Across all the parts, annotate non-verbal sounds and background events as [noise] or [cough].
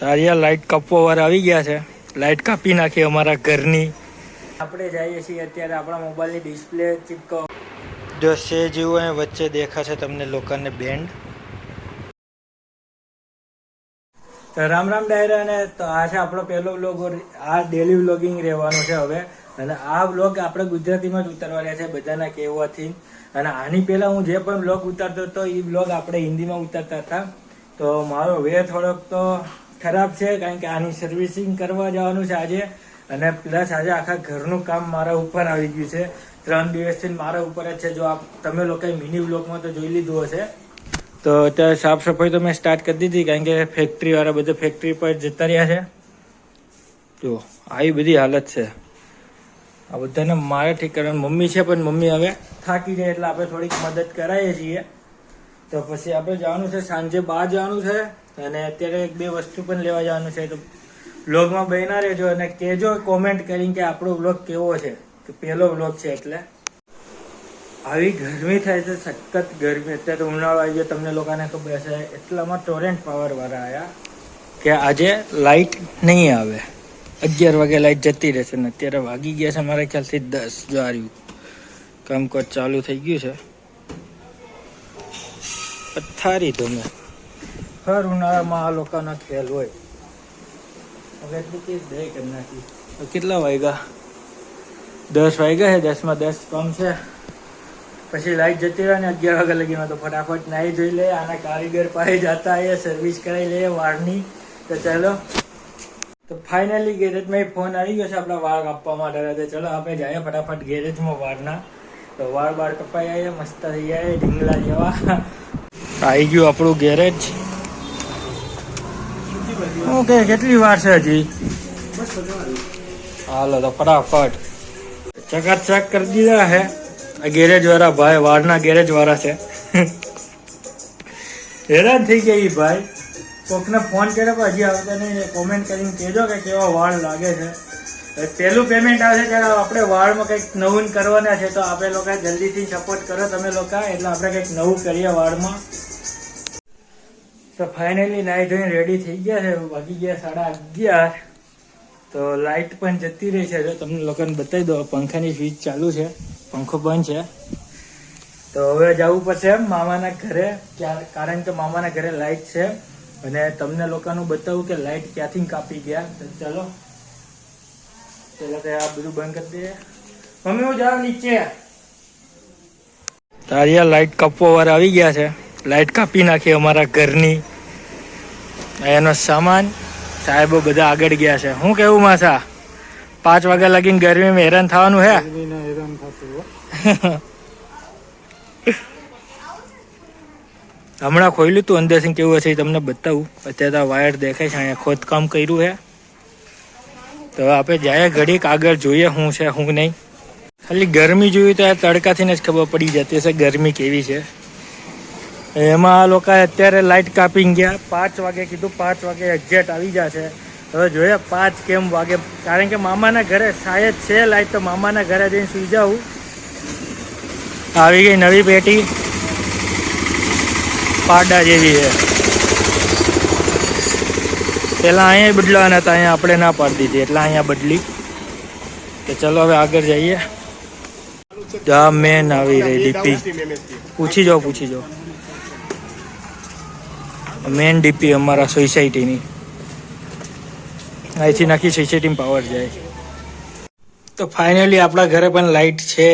તારિયા light કાપવા વાળા આવી ગયા છે. લાઈટ કાપી નાખી અમારા ઘરની. આપણે જઈએ છીએ અત્યારે આપણા મોબાઈલની ડિસ્પ્લે ચીપકો જો સે જેવું અહીં વચ્ચે દેખાશે તમને લોકોને બેન્ડ તો રામ રામ ડાયરા અને તો આ છે આપણો પહેલો વ્લોગ આ ડેલી વ્લોગિંગ રહેવાનો છે હવે. અને આ વ્લોગ આપણે ગુજરાતીમાં જ ઉતારવાના છે બધાના કહેવાથી. અને આની પહેલાં હું જે પણ વ્લોગ ઉતારતો હતો એ વ્લોગ આપણે હિન્દીમાં ઉતારતા હતા. તો મારો વે થોડોક તો ખરાબ છે, કારણ કે આની સર્વિસિંગ કરવા જવાનું છે આજે. અને પ્લસ આજે આખા ઘરનું કામ મારા ઉપર આવી ગયું છે. ત્રણ દિવસથી મારા ઉપર જ છે. જો આપ, તમે લોકોએ મિની બ્લોકમાં તો જોઈ લીધું હશે. તો અત્યારે સાફ સફાઈ તો મેં સ્ટાર્ટ કરી દીધી, કારણ કે ફેક્ટરીવાળા બધા ફેક્ટરી પર જતા રહ્યા છે. જો, આવી બધી હાલત છે. આ બધાને મારે ઠીક કરવાનું. મમ્મી છે પણ મમ્મી હવે થાકી જાય એટલે આપણે થોડીક મદદ કરાવીએ છીએ. તો પછી આપણે જવાનું છે, સાંજે બહાર જવાનું છે. અને અત્યારે એક બે વસ્તુ પણ લેવા જવાનું છે. તો બ્લોગમાં બહેના રહેજો અને કહેજો કોમેન્ટ કરીને કે આપણો બ્લોગ કેવો છે. કે પહેલો બ્લોગ છે એટલે. આવી ગરમી થાય છે, સખત ગરમી. અત્યારે ઉનાળો આવી ગયો, તમને લોકોને ખબર હશે, એટલામાં ટોરેન્ટ પાવર વાળા આવ્યા કે આજે લાઇટ નહીં આવે. અગિયાર વાગે લાઇટ જતી રહેશે ને અત્યારે વાગી ગયા છે મારા ખ્યાલથી દસ જો આવ્યું કામકાજ ચાલુ થઈ ગયું છે. પથારી તમે. હર ઉનાળામાં આ લોકોનો ખેલ હોય. હવે એટલું કે દે કરી નાખી. તો કેટલા વાગ્યા? દસ વાગ્યા છે દસમાં દસ કમ છે. પછી લાઈટ જતી રહે ને અગિયાર વાગ્યા લગીમાં તો ફટાફટ નાહી જોઈ લે આના કારીગર પાસે જતા આવીએ સર્વિસ કરાવી લઈએ વાળની. તો ચાલો. તો ફાઇનલી ગેરેજમાં ફોન આવી ગયો છે આપણા વાળ કાપવા માટે. તો ચલો આપણે જઈએ ફટાફટ ગેરેજમાં વાળના. તો વાળ બાળ કપાઈ આવીએ મસ્ત થઈ જાય ઢીંગલા જેવા. [laughs] આવી ગયું આપણું ગેરેજ. ઓકે, કેટલી વાર છે હજી? હાલો, તો ફટાફટ. ચકાચક કરી દીધા હે. ગેરેજ વાળા ભાઈ, વાળના ગેરેજ વાળા છે. હેરાન થઈ ગયા ઈ ભાઈ. કોકને ફોન કર્યો પણ હજી આવતા નહીં. કોમેન્ટ કરીને કહેજો કે કેવા વાળ લાગે છે. પેલું પેમેન્ટ આવશે ત્યારે આપણે વાળમાં કંઈક નવું કરવાના છે. તો આપણે લોકો જલ્દીથી સપોર્ટ કરો તમે લોકો. એટલે આપણે કંઈક નવું કરીએ વાળમાં. તો ફાઇનલી નાઈ ધોઈને રેડી થઈ ગયા છે. વાગી ગયા સાડા અગિયાર. તો લાઇટ પણ જતી રહી છે. જો તમને લોકોને બતાવી દો પંખાની સ્વિચ ચાલુ છે. પંખો બંધ છે. તો હવે જવું પડશે મામાના ઘરે. કારણ કે મામાના ઘરે લાઇટ છે. અને તમને લોકોનું બતાવું કે લાઇટ ક્યાંથી કાપી ગયા. તો ચલો. પેલા તો આ બધું બંધ કરી દઈએ. મમ્મી, હું જાઉં નીચે. તારી લાઇટ કાપવા વાળા આવી ગયા છે. લાઇટ કાપી નાખી અમારા ઘરની. એનો સામાન સાહેબો બધા આગળ ગયા છે. હું કેવું માસા? પાંચ વાગ્યા લગીને ગરમીમાં હેરાન થવાનું હે? હમણાં ખોલ્યું તું અંદરથી કેવું હશે તમને બતાવું. અત્યારે તો વાયર દેખાય છે અહીંયા ખોદકામ કર્યું હે. તો આપણે જાય ઘડીક આગળ જોઈએ શું છે શું નહીં. ખાલી ગરમી જોયું તો આ તડકાથી જ ખબર પડી જતી હશે ગરમી કેવી છે. એમાં આ લોકો અત્યારે લાઇટ કાપી ગયા. પાંચ વાગે કીધું, પાંચ વાગે એક્ઝેક્ટ આવી જશે. હવે જોઈએ પાંચ કેમ વાગે. કારણ કે મામાના ઘરે શાયદ છે લાઇટ તો મામાના ઘરે જઈને સુઈ જાઉં. આવી ગઈ નવી પેટી. પાડા જેવી છે. પેલા અહીંયા બદલાવાના હતા, અહીંયા આપણે ના પાડી દીધી. એટલે અહીંયા બદલી. તો ચલો હવે આગળ જઈએ. મેન આવી રહી દીપી પૂછી જાઓ પૂછી જાઓ. મેન ડીપી અમારા સોસાયટીની. અહીંથી નાખી સોસાયટીમાં પાવર જાય. તો ફાઇનલી આપણા ઘરે પણ લાઇટ છે.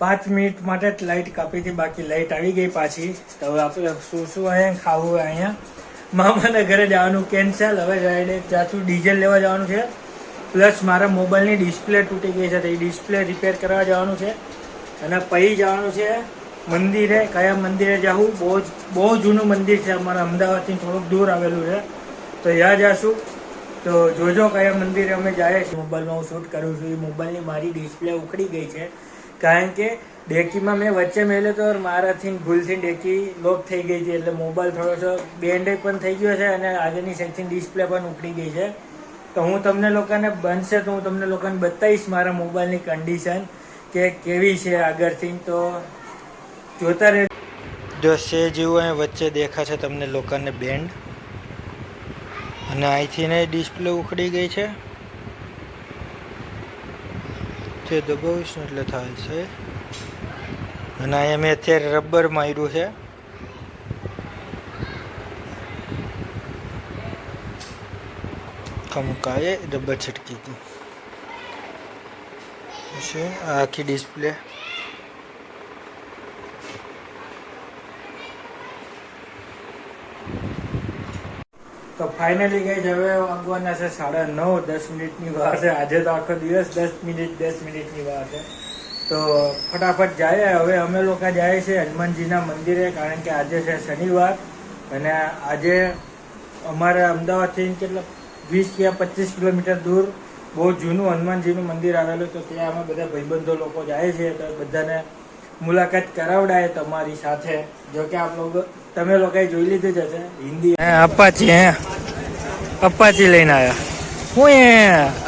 પાંચ મિનિટ માટે જ લાઇટ કાપી હતી, બાકી લાઇટ આવી ગઈ પાછી. તો હવે આપણે શું શું અહીંયા ખાવું હોય અહીંયા. મામાના ઘરે જવાનું કેન્સલ હવે ડાયરેક્ટ જાતું ડીઝલ લેવા જવાનું છે. પ્લસ મારા મોબાઈલની ડિસ્પ્લે તૂટી ગઈ છે, તો એ ડિસ્પ્લે રિપેર કરવા જવાનું છે. અને પછી જવાનું છે મંદિરે, કયા મંદિરે જવું બહુ બહુ જૂનું મંદિર છે અમારા અમદાવાદથી થોડુંક દૂર આવેલું છે. તો ત્યાં જશું. તો જોજો કયા મંદિરે અમે જઈએ છીએ. મોબાઈલમાં હું શૂટ કરું છું. એ મોબાઈલની મારી ડિસ્પ્લે ઉખડી ગઈ છે. કારણ કે ડેકીમાં મેં વચ્ચે મેલ્યો તો મારાથી ભૂલથી ડેકી લોક થઈ ગઈ હતી. એટલે મોબાઈલ થોડો બેન્ડ પણ થઈ ગયો છે અને આગળની સેક્શન ડિસ્પ્લે પણ ઉખડી ગઈ છે. તો હું તમને લોકોને બનશે તો હું તમને લોકોને બતાવીશ મારા મોબાઈલની કન્ડિશન કે કેવી છે આગળથી. તો જોતા રહે. જો સે જેવું અહીં વચ્ચે દેખાશે તમને લોકોને બેન્ડ અને અહીંથી ને ડિસ્પ્લે ઉખડી ગઈ છે. તે દબાવીશ એટલે થાય છે અને અહીંયા મેં અત્યારે રબર માર્યું છે. ખમકાએ રબર છટકી હતી આ આખી ડિસ્પ્લે તો ફાઇનલી ગઈ હવે વાગવાના છે સાડા નવ, દસ મિનિટની વાર છે. આજે તો આખો દિવસ દસ મિનિટ, દસ મિનિટની વાર છે. તો ફટાફટ જાય. હવે અમે લોકો જાય છે હનુમાનજીના મંદિરે, કારણ કે આજે છે શનિવાર. અને આજે અમારે અમદાવાદથી કેટલા, વીસ કે પચીસ કિલોમીટર દૂર બહુ જૂનું હનુમાનજીનું મંદિર આવેલું. તો ત્યાં અમે બધા ભાઈબંધો લોકો જાય છે. તો બધાને મુલાકાત કરાવડાય તમારી સાથે. જો કે આપ લોકો તમે લોકોએ જોઈ લીધું જ હશે. હિન્દી અપાચી હે. અપાચી લઈને આવ્યા. હું એ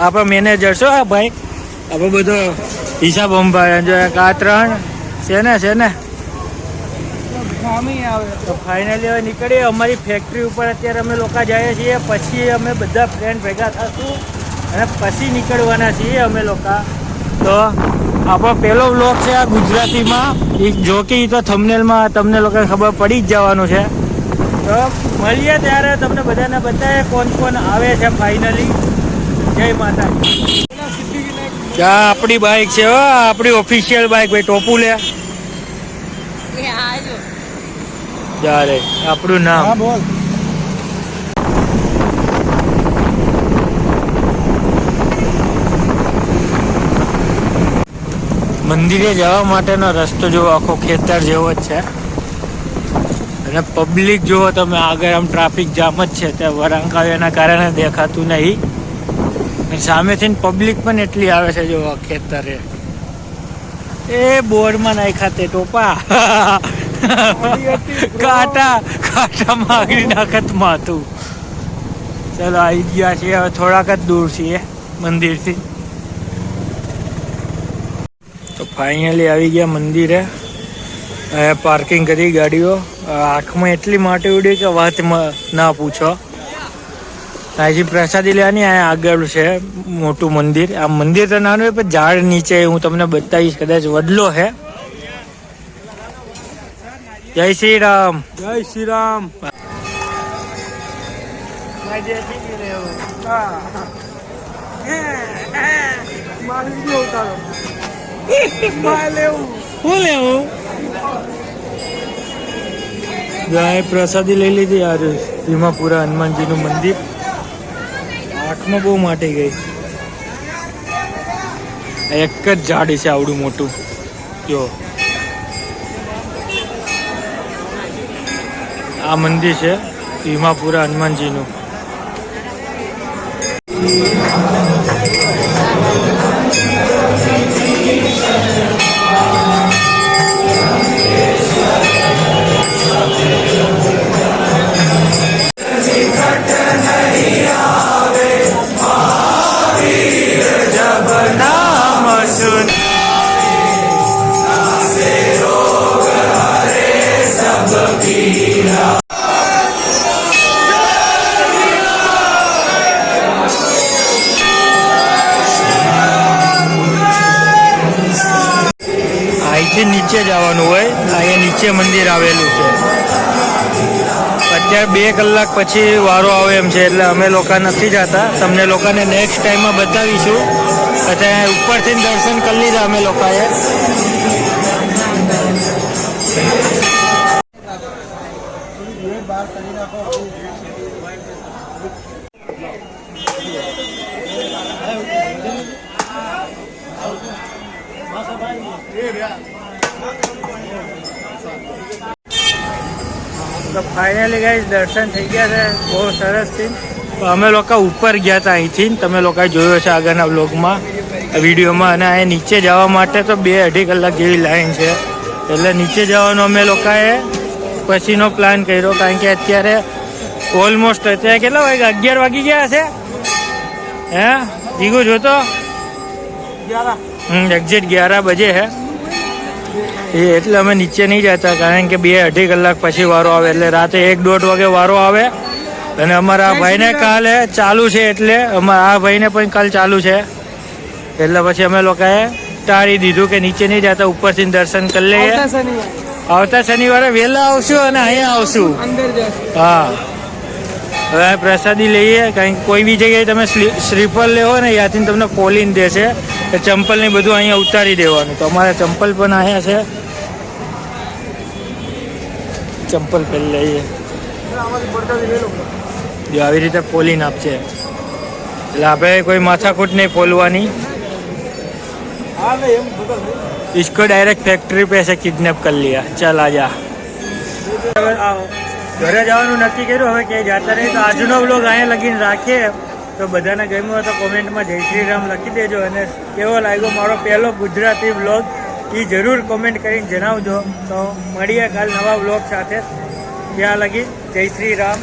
આપણો મેનેજર છો આ ભાઈ? આપણે બધો હિસાબ અંભાળે જો આ ત્રણ છે ને છે ને? ફાઇનલી હવે નીકળીએ. અમારી ફેક્ટરી ઉપર અત્યારે અમે લોકો જઈએ છીએ. પછી અમે બધા ફ્રેન્ડ ભેગા થશું. અને પછી નીકળવાના છીએ અમે લોકો. તો આપણો પહેલો વ્લોગ છે આ ગુજરાતીમાં. જો કે તો થમનેલમાં તમને લોકોને ખબર પડી જ જવાનું છે. તો મળીએ ત્યારે તમને બધાને બતાવીએ કોણ કોણ આવે છે ફાઇનલી જય માતા ક્યાં આપણી બાઇક છે હો આપણી ઓફિશિયલ બાઇક ભાઈ ટોપુ લે. ચાલે આપણું નામ. બોલ. મંદિરે જવા માટેનો રસ્તો જો આખો ખેતર જેવો જ છે. અને પબ્લિક જુઓ તમે, આગળ આમ ટ્રાફિક જામ જ છે, ત્યાં વરાંક આવે એના કારણે દેખાતું નહીં. સામેથી પબ્લિક પણ એટલી આવે છે જો ખેતરે. એ બોર્ડમાં નાખ્યા તે ટોપા. કાંટા કાંટામાં આગળ નાખત માથું. ચલો આવી ગયા છીએ, હવે થોડાક જ દૂર છીએ મંદિરથી. તો ફાઇનલી આવી ગયા મંદિરે. પાર્કિંગ કરી ગાડીઓ. આંખમાં એટલી માટી ઉડી કે વાત મ- ના પૂછો. હજી પ્રસાદી લેવાની અહીંયા આગળ છે મોટું મંદિર. આ મંદિર તો નાનું પણ ઝાડ નીચે હું તમને બતાવીશ કદાચ વડલો છે. જય શ્રી રામ જય શ્રી રામ શું લેવું ગાય પ્રસાદી લઈ લીધી યાર ભીમાપુરા હનુમાનજીનું મંદિર. આંખમાં બહુ માટી ગઈ. એક જ ઝાડ છે આવડું મોટું. જો. આ મંદિર છે ભીમાપુરા હનુમાનજીનું. જવાનું હોય અહીંયા નીચે મંદિર આવેલું છે. અત્યારે બે કલાક પછી વારો આવે એમ છે એટલે અમે લોકો નથી જતા. તમને લોકોને નેક્સ્ટ ટાઈમમાં બતાવીશું. અત્યારે ઉપરથી દર્શન કરી લીધા અમે લોકોએ. Yeah, તો ફાઇનલી ગઈ દર્શન થઈ ગયા છે. બહુ સરસથી અમે લોકો ઉપર ગયા હતા અહીંથી. તમે લોકોએ જોયો છે આગળના બ્લોગમાં વિડીયોમાં અને અહીં નીચે જવા માટે તો બે અઢી કલાક જેવી લાઈન છે. એટલે નીચે જવાનો અમે લોકોએ પછીનો પ્લાન કર્યો કારણ કે અત્યારે ઓલમોસ્ટ અત્યારે કેટલા વાગે? અગિયાર વાગી ગયા છે. હે? જીગો જોતો? હમ એક્ઝેક્ટ ગ્યારહ બજે હે. એ એટલે અમે નીચે નહીં જતા કારણ કે બે અઢી કલાક પછી વારો આવે એટલે રાતે એક દોઢ વાગે વારો આવે. અને અમારા ભાઈને કાલે ચાલુ છે એટલે અમારા આ ભાઈને પણ કાલ ચાલુ છે. એટલે પછી અમે લોકોએ ટાળી દીધું કે નીચે નહીં જતા ઉપરથી દર્શન કરી લઈએ. આવતા શનિવારે. વહેલા આવશું અને અહીંયા આવશું. હા. હવે પ્રસાદી લઈએ કારણ કે કોઈ બી જગ્યાએ તમે સ્લી- શ્રીફળ લેવો ને ત્યાંથી તમને ખોલીને દેશે એ ચંપલ ને બધું અહીંયા ઉતારી દેવાનું તો અમારા ચંપલ પણ અહીંયા છે ચંપલ પહેરી લઈએ જો આવી રીતે ખોલીને આપશે એટલે આપણે કોઈ માથાકૂટ નહીં ખોલવાની હા ને એમ બધા इसको डायरेक्ट फैक्ट्री पे से किडनैप कर लिया चल आजा હવે આ ઘરે જવાનું નક્કી કર્યું. હવે ક્યાંય જતા નહીં. તો આજનો વ્લોગ અહીંયા લગીને રાખીએ. તો બધાને ગમ્યું હોય તો કોમેન્ટમાં જય શ્રી રામ લખી દેજો. અને કેવો લાગ્યો મારો પહેલો ગુજરાતી વ્લોગ એ જરૂર કોમેન્ટ કરીને જણાવજો. તો મળીએ કાલ નવા વ્લોગ સાથે. ત્યાં લગી જય શ્રી રામ.